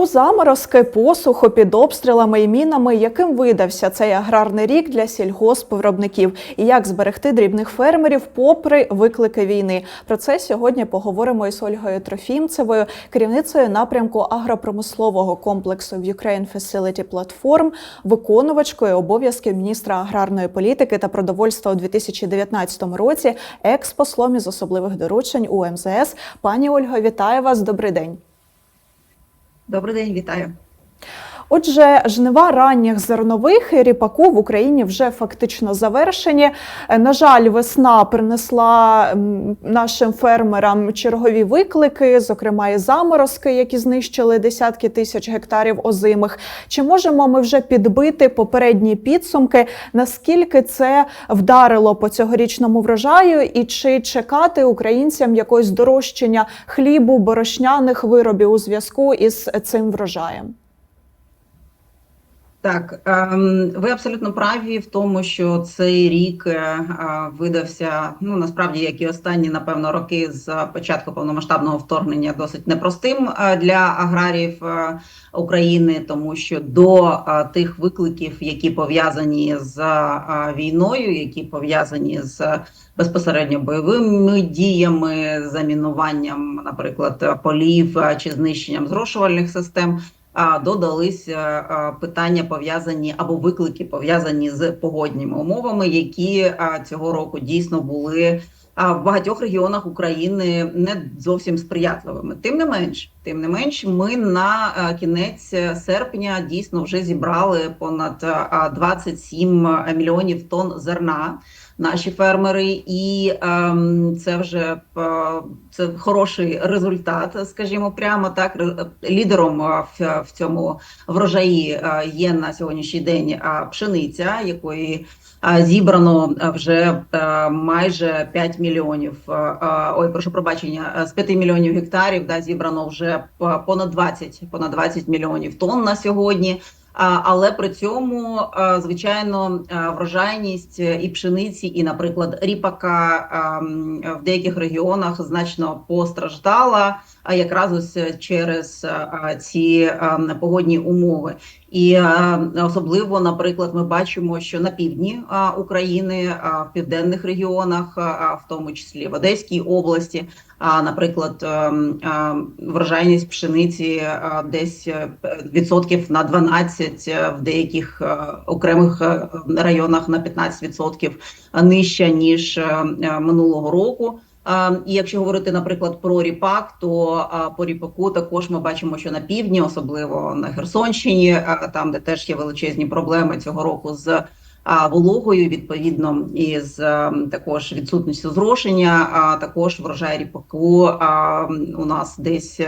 У заморозки, посуху, під обстрілами і мінами, яким видався цей аграрний рік для сільгоспвиробників і як зберегти дрібних фермерів попри виклики війни. Про це сьогодні поговоримо із Ольгою Трофімцевою, керівницею напрямку агропромислового комплексу в Ukraine Facility Platform, виконувачкою обов'язків міністра аграрної політики та продовольства у 2019 році, екс-послом із особливих доручень у МЗС. Пані Ольго, вітаю вас. Добрий день. Добрий день, вітаю. Отже, жнива ранніх зернових і ріпаку в Україні вже фактично завершені. Е, На жаль, весна принесла нашим фермерам чергові виклики, зокрема і заморозки, які знищили десятки тисяч гектарів озимих. Чи можемо ми вже підбити попередні підсумки? Наскільки це вдарило по цьогорічному врожаю, і чи чекати українцям якогось здорожчання хлібу, борошняних виробів у зв'язку із цим врожаєм? Так, ем, ви абсолютно праві в тому, що цей рік е, е, видався ну насправді, як і останні, напевно, роки з початку повномасштабного вторгнення досить непростим е, для аграріїв України, тому що до тих викликів, які пов'язані з війною, які пов'язані з безпосередньо бойовими діями, замінуванням, наприклад, полів чи знищенням зрошувальних систем. Е, питання пов'язані або виклики пов'язані з погодніми умовами, які цього року дійсно були в багатьох регіонах України не зовсім сприятливими. Тим не менш, тим не менш, ми на кінець серпня дійсно вже зібрали понад е, 27 мільйонів тонн зерна. Наші фермери, і ем, це вже е, це хороший результат, скажімо прямо так. Лідером е, в, в цьому врожаї е, є на сьогоднішній день пшениця, якої зібрано вже майже 5 мільйонів. Ой, прошу пробачення, з 5 мільйонів гектарів да, зібрано вже понад 20, понад 20 мільйонів тонн на сьогодні. Але при цьому, е, звичайно, е, врожайність і пшениці, і, наприклад, ріпака ем, в деяких регіонах значно постраждала, а якраз ось через е, ці ем, погодні умови. І е, особливо, наприклад, ми бачимо, що на півдні е, України, е, в південних регіонах, е, в тому числі в Одеській області, наприклад, врожайність пшениці е, десь е, відсотків на 12, е, в деяких е, окремих е, районах на 15% нижча ніж е, е, минулого року. І якщо говорити, наприклад, про ріпак, то по ріпаку також ми бачимо, що на півдні, особливо на Херсонщині, там де теж є величезні проблеми цього року з вологою, відповідно, і з також відсутністю зрошення, а також врожай ріпаку у нас десь.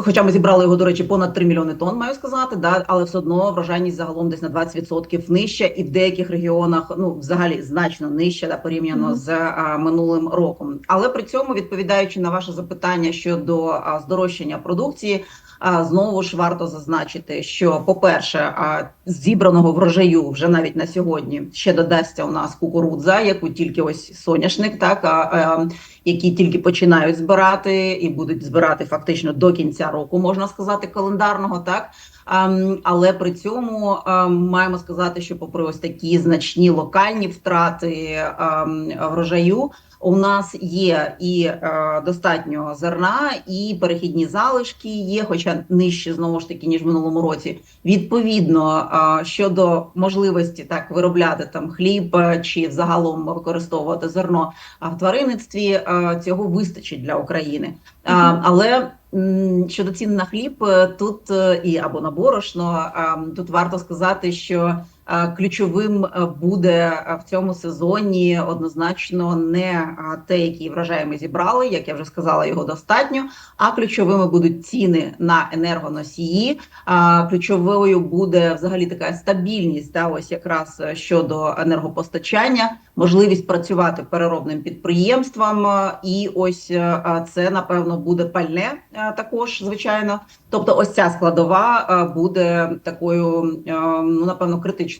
Хоча ми зібрали його, до речі, понад 3 мільйони тонн, маю сказати, да, але все одно врожайність загалом десь на 20% нижча, і в деяких регіонах ну взагалі значно нижча да, порівняно Мгм. з а, минулим роком. Але при цьому, відповідаючи на ваше запитання щодо а, здорожчання продукції, а, знову ж варто зазначити, що по-перше, а, зібраного врожаю вже навіть на сьогодні ще додасться у нас кукурудза, яку тільки ось соняшник, так а, а, які тільки починають збирати і будуть збирати фактично до кінця року, можна сказати, календарного, так. Ем, Але при цьому ем, маємо сказати, що попри ось такі значні локальні втрати ем, врожаю, у нас є і е, достатньо зерна, і перехідні залишки є, хоча нижче знову ж таки ніж в минулому році. Відповідно е, щодо можливості так виробляти там хліб е, чи взагалом використовувати зерно в тваринництві, е, цього вистачить для України. Мгм. Але щодо цін на хліб, е, тут е, і або на борошно, а, тут варто сказати, що е, ключовим е, буде е, в цьому сезоні однозначно не те, який врожай ми зібрали, як я вже сказала, його достатньо. А ключовими будуть ціни на енергоносії. Ключовою буде взагалі така стабільність, та ось якраз е, щодо енергопостачання, можливість працювати переробним підприємствам. е, І ось е, е, це напевно буде пальне е, також, звичайно. Тобто, ось ця складова е, буде такою, е, ну напевно, критичною.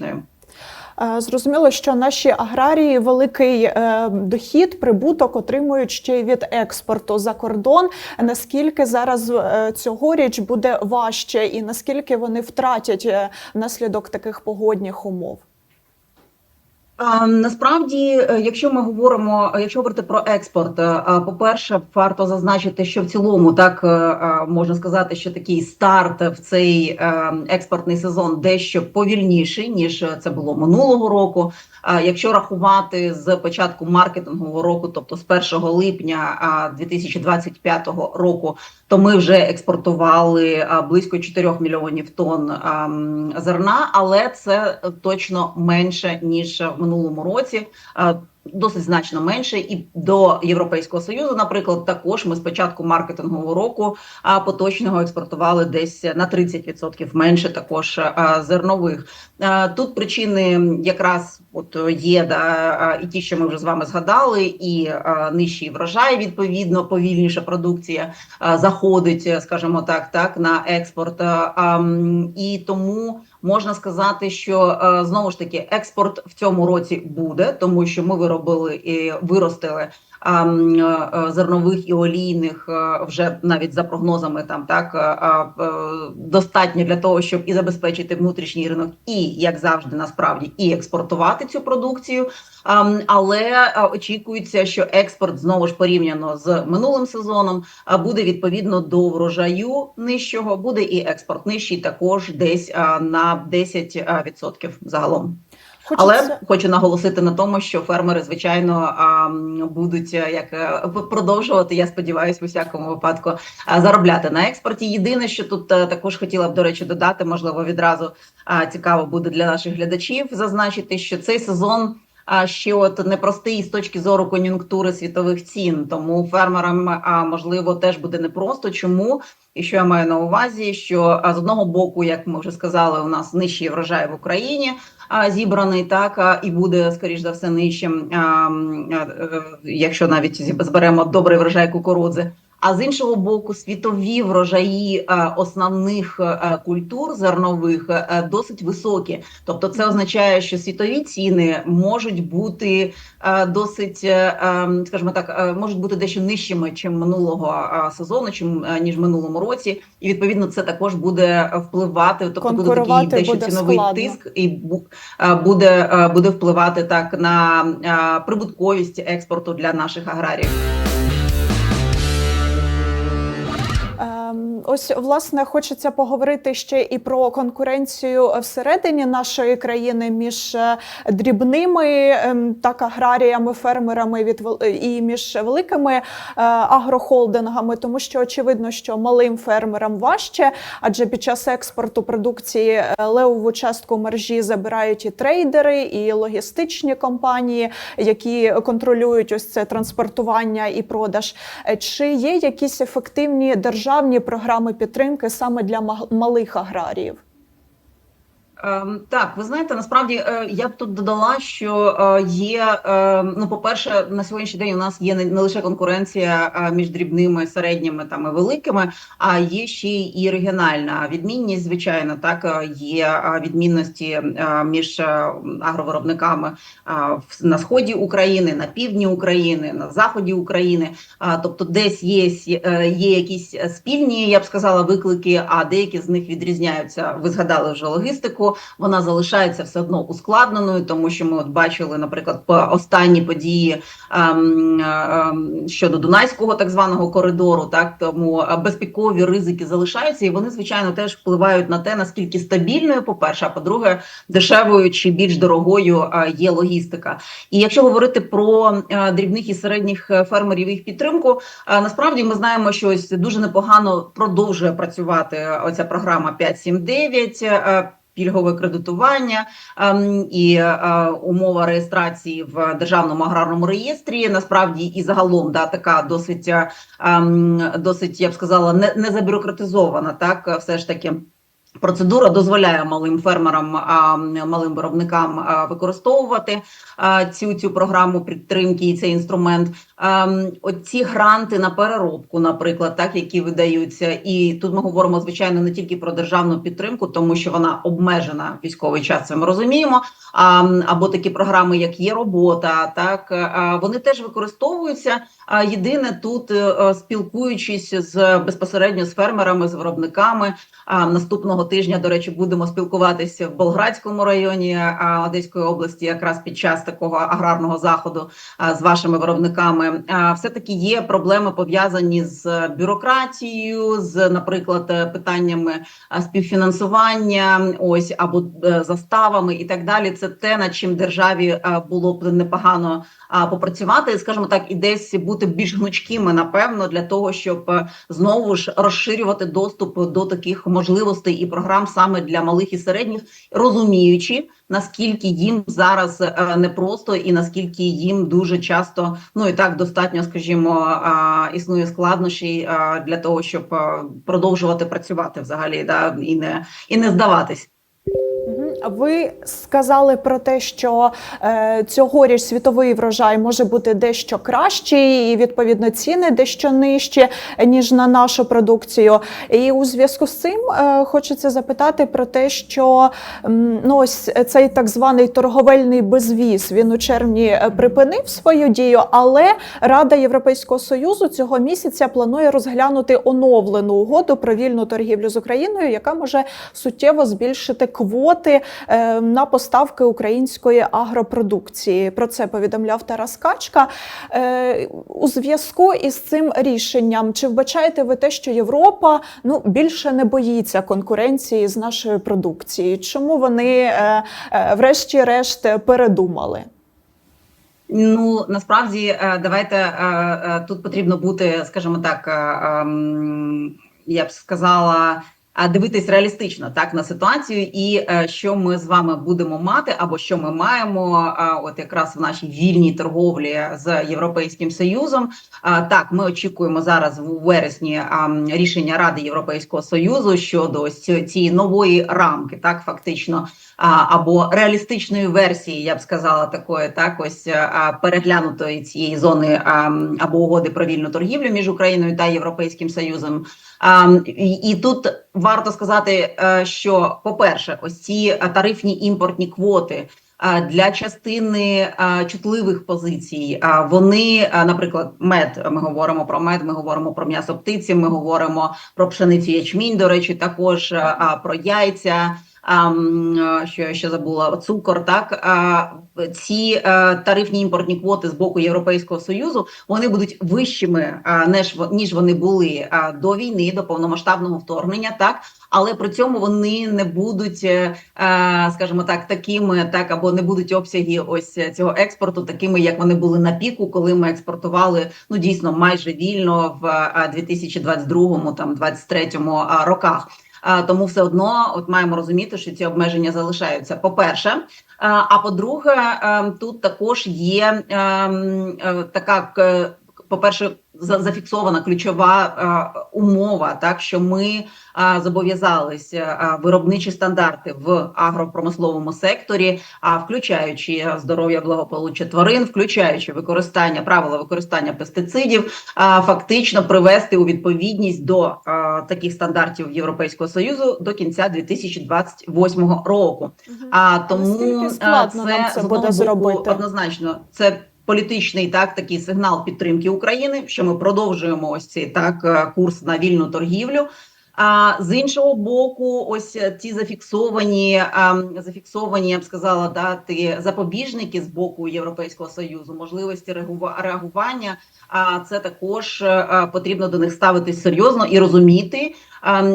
Е, Зрозуміло, що наші аграрії великий е, дохід, прибуток отримують ще й від експорту за кордон. Наскільки зараз е, цьогоріч буде важче, і наскільки вони втратять наслідок таких погодних умов? Насправді, е, якщо ми говоримо, е, якщо говорити про експорт, е, по-перше, варто зазначити, що в цілому так можна сказати, що такий старт в цей експортний сезон дещо повільніший ніж це було минулого року. Якщо рахувати з початку маркетингового року, тобто з 1 липня а, 2025 року, то ми вже експортували близько 4 мільйонів тонн зерна, але це точно менше ніж в минулому році. Досить значно менше, і до Європейського союзу, наприклад, також ми з початку маркетингового року поточного експортували десь на 30% менше також зернових. Тут причини якраз от є да і ті, що ми вже з вами згадали, і нижчий врожай, відповідно, повільніша продукція заходить, скажімо так, так на експорт. І тому можна сказати, що знову ж таки експорт в цьому році буде, тому що ми виробили і виростили зернових і олійних вже навіть за прогнозами там так достатньо для того, щоб і забезпечити внутрішній ринок, і як завжди, насправді і експортувати цю продукцію. Але очікується, що експорт знову ж порівняно з минулим сезоном буде відповідно до врожаю нижчого, буде і експорт нижчий також десь на 10% загалом. Але хочу наголосити на тому, що фермери, звичайно, будуть е, як е, продовжувати. Я сподіваюся, в усякому випадку заробляти на експорті. Єдине, що тут е, також хотіла б до речі додати, можливо, відразу цікаво буде для наших глядачів зазначити, що цей сезон. А ще от непростий з точки зору кон'юнктури світових цін, тому фермерам а, можливо теж буде непросто. Чому і що я маю на увазі? Що з одного боку, як ми вже сказали, у нас нижчий врожай в Україні зібраний так і буде скоріш за все нижчим, е, якщо навіть зберемо добрий врожай кукурудзи. А з іншого боку, світові врожаї е, основних е, культур зернових е, досить високі. Тобто, це означає, що світові ціни можуть бути досить, е, е, скажімо так, можуть бути дещо нижчими, чим минулого сезону, чим ніж в минулому році, і відповідно це також буде впливати. Тобто буде такий дещо буде ціновий складно. тиск, і бу- буде, буде впливати так на прибутковість експорту для наших аграріїв. Ось власне хочеться поговорити ще і про конкуренцію всередині нашої країни між е, дрібними ем, так аграріями, фермерами від і між великими е, агрохолдингами, тому що очевидно, що малим фермерам важче, адже під час експорту продукції е, левову частку мережі забирають і трейдери, і логістичні компанії, які контролюють ось це транспортування і продаж. Е, Чи є якісь ефективні державні програми підтримки саме для малих аграріїв? Ем, Так, ви знаєте, насправді е, я б тут додала, що е, є е, ну, по-перше, на сьогоднішній день у нас є не лише конкуренція між дрібними, середніми там і великими, а є ще і регіональна відмінність. Звичайно, так є відмінності між агровиробниками на сході України, на півдні України, на заході України. Тобто, десь є, є якісь спільні, я б сказала, виклики, а деякі з них відрізняються. Ви згадали вже логістику. Вона залишається все одно ускладненою, тому що ми от бачили, наприклад, по останні події ем, ем, щодо Дунайського так званого коридору. Так тому е, безпекові ризики залишаються, і вони звичайно теж впливають на те, наскільки стабільною, по перше, а по-друге, дешевою чи більш дорогою е, є логістика. І якщо говорити про е, дрібних і середніх фермерів їх підтримку, насправді ми знаємо, що ось дуже непогано продовжує працювати оця програма 5.7.9, е, Пільгове кредитування ем, і е, умова реєстрації в державному аграрному реєстрі насправді і загалом да така досить ем, досить я б сказала не, не забюрократизована, так все ж таки. Процедура дозволяє малим фермерам, малим виробникам використовувати цю цю програму підтримки і цей інструмент. Оці гранти на переробку, наприклад, так які видаються, і тут ми говоримо звичайно не тільки про державну підтримку, тому що вона обмежена військовий час. Це ми розуміємо. Або такі програми, як є робота, так вони теж використовуються. Єдине тут, е, е, спілкуючись з безпосередньо з фермерами, з виробниками. А наступного тижня, до речі, будемо спілкуватися в Болградському районі Одеської області, якраз під час такого аграрного заходу з вашими виробниками. Все таки є проблеми пов'язані з бюрократією, з, наприклад, питаннями співфінансування, ось або е, заставами і так далі. Це те, над чим державі було б непогано попрацювати, скажімо так, і десь бути більш гнучкими, напевно, для того, щоб е, знову ж розширювати доступ до таких можливостей і програм саме для малих і середніх, розуміючи наскільки їм зараз е, непросто і наскільки їм дуже часто ну і так достатньо, скажімо, існує складнощі для того, щоб продовжувати працювати взагалі, да і не і не здаватись. Ви сказали про те, що е, цьогоріч світовий врожай може бути дещо кращий, і відповідно ціни дещо нижчі ніж на нашу продукцію. І у зв'язку з цим е, хочеться запитати про те, що ну ось цей так званий торговельний безвіз він у червні е, припинив свою дію, але Рада Європейського союзу цього місяця планує розглянути оновлену угоду про вільну торгівлю з Україною, яка може суттєво збільшити квоти е, на поставки української агропродукції. Про це повідомляв Тарас Качка. Е, У зв'язку із цим рішенням, чи вбачаєте ви те, що Європа ну більше не боїться конкуренції з нашою продукцією? Чому вони, е, врешті-решт, передумали? Ну насправді давайте тут потрібно бути, скажімо так, ем, я б сказала. Дивитись реалістично так на ситуацію, і е, що ми з вами будемо мати, або що ми маємо, е, от якраз в нашій вільній торговлі з європейським союзом. Так, ми очікуємо зараз в вересні рішення Ради Європейського союзу щодо ось цієї нової рамки, так фактично або реалістичної версії, я б сказала, такої так ось переглянутої цієї зони або угоди про вільну торгівлю між Україною та Європейським Союзом. І, тут варто сказати, е, що по-перше, ось ці е, тарифні імпортні квоти. Для частини чутливих позицій вони, наприклад, мед. Ми говоримо про мед, ми говоримо про м'ясо птиці, ми говоримо про пшеницю ячмінь. До речі, також про яйця. А, що я ще забула цукор. Так ці тарифні імпортні квоти з боку Європейського союзу вони будуть вищими а, ніж вони були до війни, до повномасштабного вторгнення. Так, але при цьому вони не будуть, е, е, скажімо так, такими, так або не будуть обсяги ось цього експорту, такими як вони були на піку, коли ми експортували ну дійсно майже вільно в е, 2022 там 23 а, роках. А, Тому все одно от маємо розуміти, що ці обмеження залишаються. По перше, а по-друге, ем, тут також є ем, е, така по-перше, за- зафіксована ключова е, умова, так що ми е, зобов'язалися е, виробничі стандарти в агропромисловому секторі, а включаючи здоров'я благополуччя тварин, включаючи використання правила використання пестицидів, а, фактично привести у відповідність до таких стандартів Європейського союзу до кінця 2028 року. А тому е, нам це буде зробити? однозначно це. Політичний так такий сигнал підтримки України, що ми продовжуємо ось цей так е, курс на вільну торгівлю. А з іншого боку, ось е, ті зафіксовані, зафіксовані, я б сказала, дати запобіжники з боку Європейського союзу, можливості реагува- реагування. А це також е, потрібно до них ставитись серйозно і розуміти,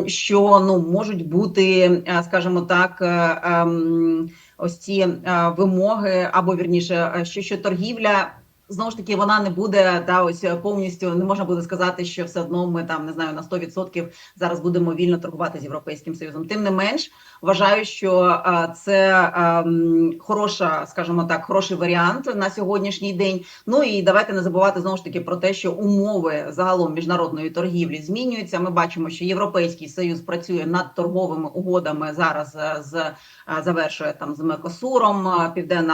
що ну можуть бути, скажімо так, ем, ось ці е, вимоги, або вірніше, е, що, що торгівля. Знову ж таки, вона не буде да, ось е, повністю не можна буде сказати, що все одно ми там не знаю на 100% зараз будемо вільно торгувати з європейським союзом. Тим не менш, вважаю, що це ем, хороша, скажімо так, хороший варіант на сьогоднішній день. Ну і давайте не забувати знову ж таки про те, що умови загалом міжнародної торгівлі змінюються. Ми бачимо, що європейський союз працює над торговими угодами зараз з завершує там з Мекосуром, Південна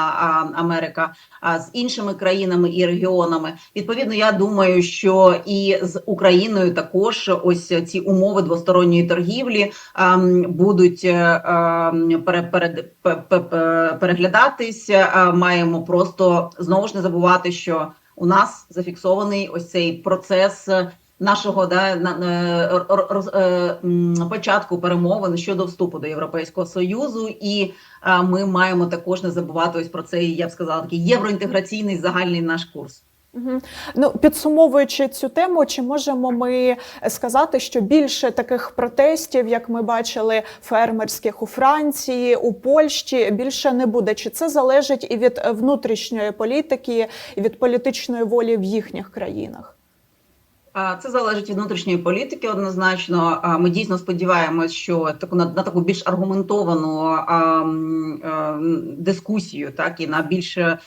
Америка, з іншими країнами. і регіонами. Відповідно, я думаю, що і з Україною також ось ці умови двосторонньої торгівлі будуть переглядатись. Маємо просто знову ж не забувати, що у нас зафіксований ось цей процес. Нашого да на, е, початку перемовин щодо вступу до Європейського союзу, і е, ми маємо також не забувати ось про цей, я б сказала, такий євроінтеграційний загальний наш курс. Ну, підсумовуючи цю тему, чи можемо ми сказати, що більше таких протестів, як ми бачили, фермерських у Франції, у Польщі, більше не буде? Чи це залежить і від внутрішньої політики, і від політичної волі в їхніх країнах? Це залежить від внутрішньої політики. Однозначно, ми дійсно сподіваємось, що таку на, на таку більш аргументовану а, а, дискусію, так і на більше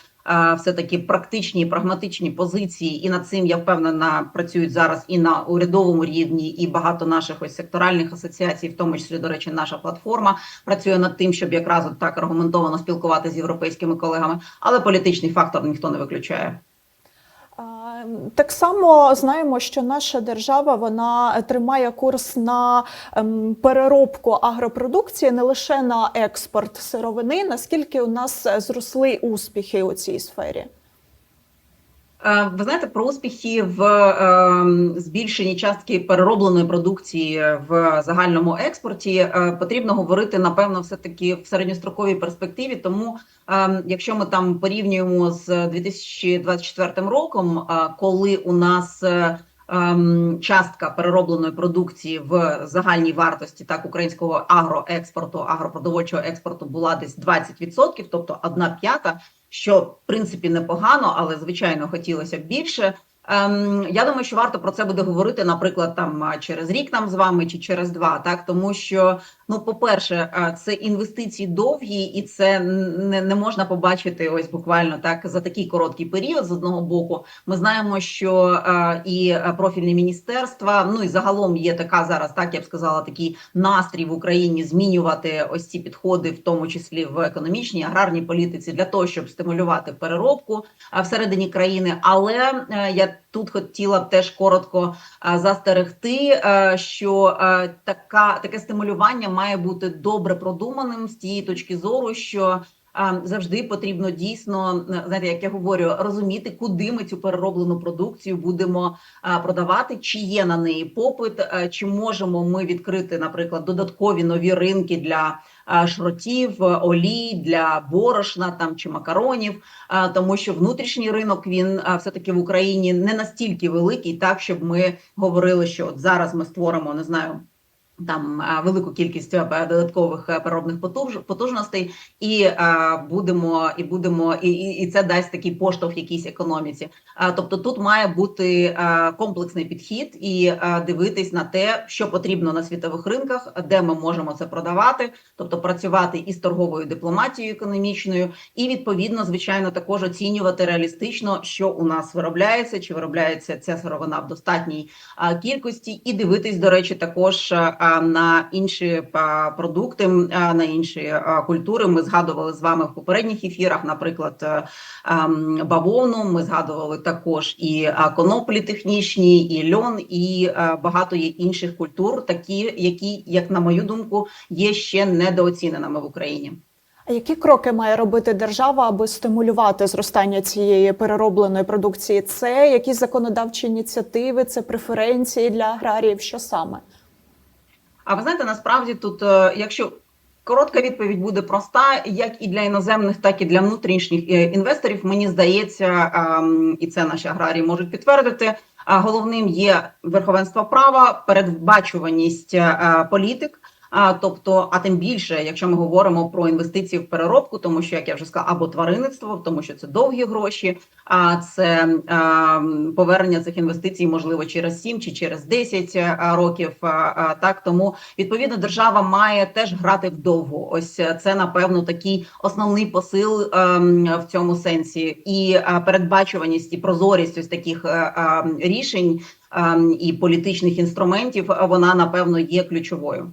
все таки практичні прагматичні позиції. І над цим я впевнена працюють зараз і на урядовому рівні, і багато наших ось секторальних асоціацій, в тому числі до речі, наша платформа працює над тим, щоб якраз так аргументовано спілкуватися з європейськими колегами. Але політичний фактор ніхто не виключає. Так само знаємо, що наша держава вона тримає курс на ем, переробку агропродукції не лише на експорт сировини. Наскільки у нас зросли успіхи у цій сфері? Е, Ви знаєте, про успіхи в е, збільшенні частки переробленої продукції в загальному експорті е, потрібно говорити напевно, все таки в середньостроковій перспективі. Тому, якщо ми там порівнюємо з 2024 роком, коли у нас ем, частка переробленої продукції в загальній вартості так українського агроекспорту, агропродовольчого експорту була десь 20%, тобто одна п'ята що в принципі непогано, але звичайно хотілося б більше. Ем, я думаю, що варто про це буде говорити, наприклад, там через рік нам з вами чи через два, так тому що ну, по-перше, це інвестиції довгі, і це не, не можна побачити ось буквально так за такий короткий період. З одного боку, ми знаємо, що і профільні міністерства, ну і загалом є така зараз, так я б сказала, такий настрій в Україні змінювати ось ці підходи, в тому числі в економічній аграрній політиці, для того, щоб стимулювати переробку всередині країни. Але е, я тут хотіла б теж коротко застерегти, що така таке стимулювання має бути добре продуманим з тієї точки зору, що завжди потрібно дійсно е, знаєте, як я говорю, розуміти, куди ми цю перероблену продукцію будемо продавати, чи є на неї попит, е, чи можемо ми відкрити, наприклад, додаткові нові ринки для шротів, е, олій, для борошна там чи макаронів, тому що внутрішній ринок він все таки в Україні не настільки великий, так щоб ми говорили, що от зараз ми створимо, не знаю. Там велику кількість е, додаткових е, переробних потужностей, і будемо, і будемо, і, і, це дасть такий поштовх якійсь економіці. А, тобто тут має бути комплексний підхід і дивитись на те, що потрібно на світових ринках, де ми можемо це продавати, тобто працювати із торговою дипломатією економічною, і відповідно, звичайно, також оцінювати реалістично, що у нас виробляється, чи виробляється ця сировина в достатній кількості, і дивитись, до речі, також на інші продукти, на інші культури. Ми згадували з вами в попередніх ефірах, наприклад, е, ем, бавовну. Ми згадували також і коноплі технічні, і льон, і багато є інших культур, такі, які, як на мою думку, є ще недооціненими в Україні. А які кроки має робити держава, аби стимулювати зростання цієї переробленої продукції? Це якісь законодавчі ініціативи, це преференції для аграріїв? Що саме? А ви знаєте, насправді тут, е, якщо коротка відповідь буде проста, як і для іноземних, так і для внутрішніх е, інвесторів, мені здається, ем, і це наші аграрії можуть підтвердити. Головним є верховенство права, передбачуваність е, політик. Тобто, а тим більше, якщо ми говоримо про інвестиції в переробку, тому що як я вже сказала, або тваринництво, тому що це довгі гроші, а це а, повернення цих інвестицій можливо через 7 чи через 10 років. А, а, так тому відповідно держава має теж грати вдовго. Ось це напевно такий основний посил а, в цьому сенсі, і а, передбачуваність і прозорість ось таких а, а, рішень а, і політичних інструментів. Вона напевно є ключовою.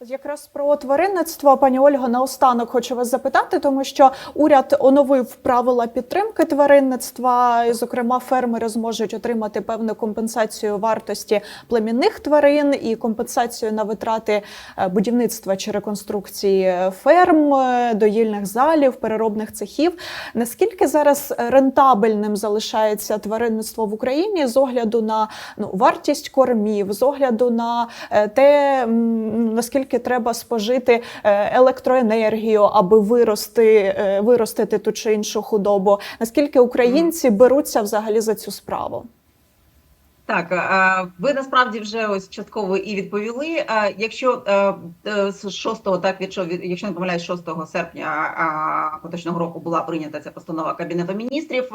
Якраз про тваринництво, пані Ольго, наостанок хочу вас запитати, тому що уряд оновив правила підтримки тваринництва. І, зокрема, фермери зможуть отримати певну компенсацію вартості племінних тварин і компенсацію на витрати е, будівництва чи реконструкції ферм, е, доїльних залів, переробних цехів. Наскільки зараз рентабельним залишається тваринництво в Україні з огляду на ну, вартість кормів, з огляду на е, те, м, наскільки треба спожити е, електроенергію, аби вирости, е, виростити ту чи іншу худобу? Наскільки українці беруться взагалі за цю справу? Так, ви насправді вже ось частково і відповіли. Якщо е, е, з 6, так якщо якщо не помиляюсь, 6 серпня поточного року була прийнята ця постанова кабінету міністрів.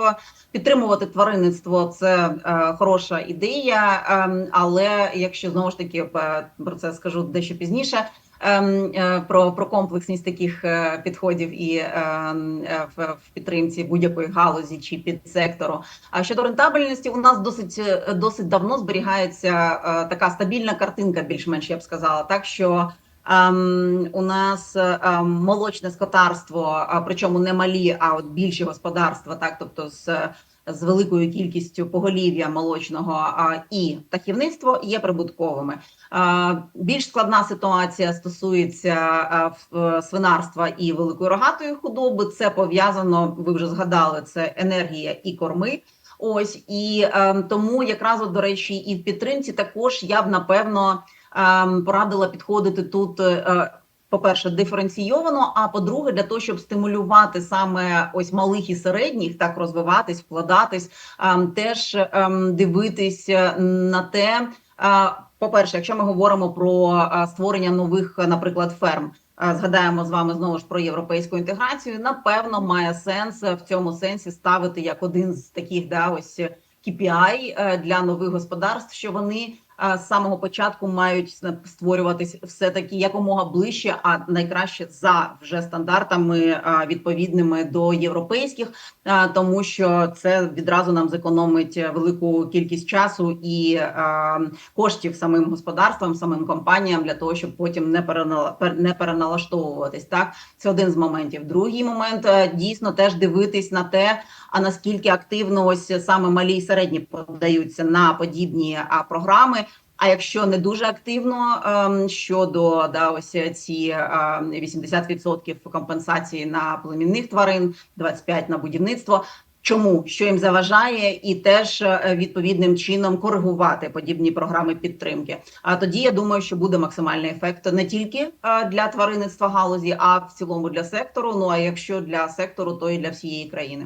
Підтримувати тваринництво це е, хороша ідея, е, але якщо знову ж таки про це скажу дещо пізніше. Ем, е, Про, про комплексність таких е, підходів і ем, е, в, в підтримці будь-якої галузі чи підсектору. А щодо рентабельності, у нас досить досить давно зберігається така стабільна картинка, більш-менш я б сказала, так що. ем, у нас ем, молочне скотарство, а причому не малі, а от більші господарства, так тобто з, з великою кількістю поголів'я молочного і птахівництво є прибутковими. Більш складна ситуація стосується е, свинарства і великої рогатої худоби. Це пов'язано. Ви вже згадали це енергія і корми. Ось і ем, тому якраз от, до речі, і в підтримці також я б напевно ем, порадила підходити тут. е, по-перше, диференційовано. А по-друге, для того, щоб стимулювати саме ось малих і середніх, так розвиватись, вкладатись, ем, теж ем, дивитись е, на те. е, По-перше, якщо ми говоримо про е, створення нових, наприклад, ферм, згадаємо з вами знову ж про європейську інтеграцію. Напевно, має сенс в цьому сенсі ставити як один з таких да ось KPI для нових господарств, що вони з самого початку мають створюватись все таки якомога ближче, а найкраще за вже стандартами відповідними до європейських, тому що це відразу нам зекономить велику кількість часу і коштів самим господарствам, самим компаніям для того, щоб потім не не переналаштовуватись. Так це один з моментів. Другий момент е, дійсно теж дивитись на те, а наскільки активно ось саме малі і середні подаються на подібні а, програми. А якщо не дуже активно ем, щодо да, ось ці ем, 80% компенсації на племінних тварин, 25% на будівництво. Чому що їм заважає, і теж е, відповідним чином коригувати подібні програми підтримки. А тоді я думаю, що буде максимальний ефект не тільки е, для тваринництва галузі, а в цілому для сектору. Ну а якщо для сектору, то і для всієї країни.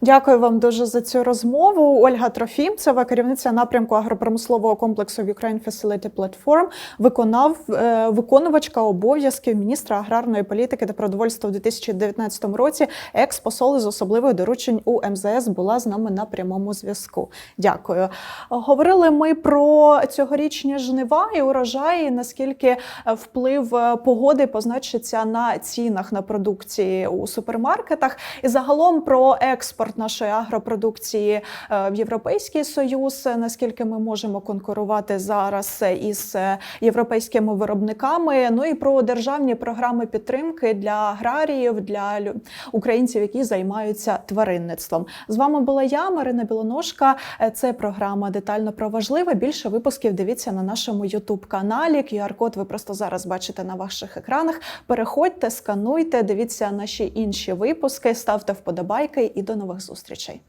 Дякую вам дуже за цю розмову. Ольга Трофімцева, керівниця напрямку агропромислового комплексу Ukraine Facility Platform, виконав е, виконувачка обов'язків міністра аграрної політики та продовольства у 2019 році. Екс-посол з особливих доручень у МЗС була з нами на прямому зв'язку. Дякую. Говорили ми про цьогорічні жнива і урожаї. Наскільки е, вплив е, погоди позначиться на цінах на продукції у супермаркетах, і загалом про експорт нашої агропродукції е, в Європейський Союз, наскільки ми можемо конкурувати зараз із е, європейськими виробниками. Ну і про державні програми підтримки для аграріїв, для українців, які займаються тваринництвом. З вами була я, Марина Білоножка. Е, Це програма детально про важливе. Більше випусків дивіться на нашому Ютуб каналі. QR-код ви просто зараз бачите на ваших екранах. Переходьте, скануйте, дивіться наші інші випуски, ставте вподобайки і до нових зустрічей.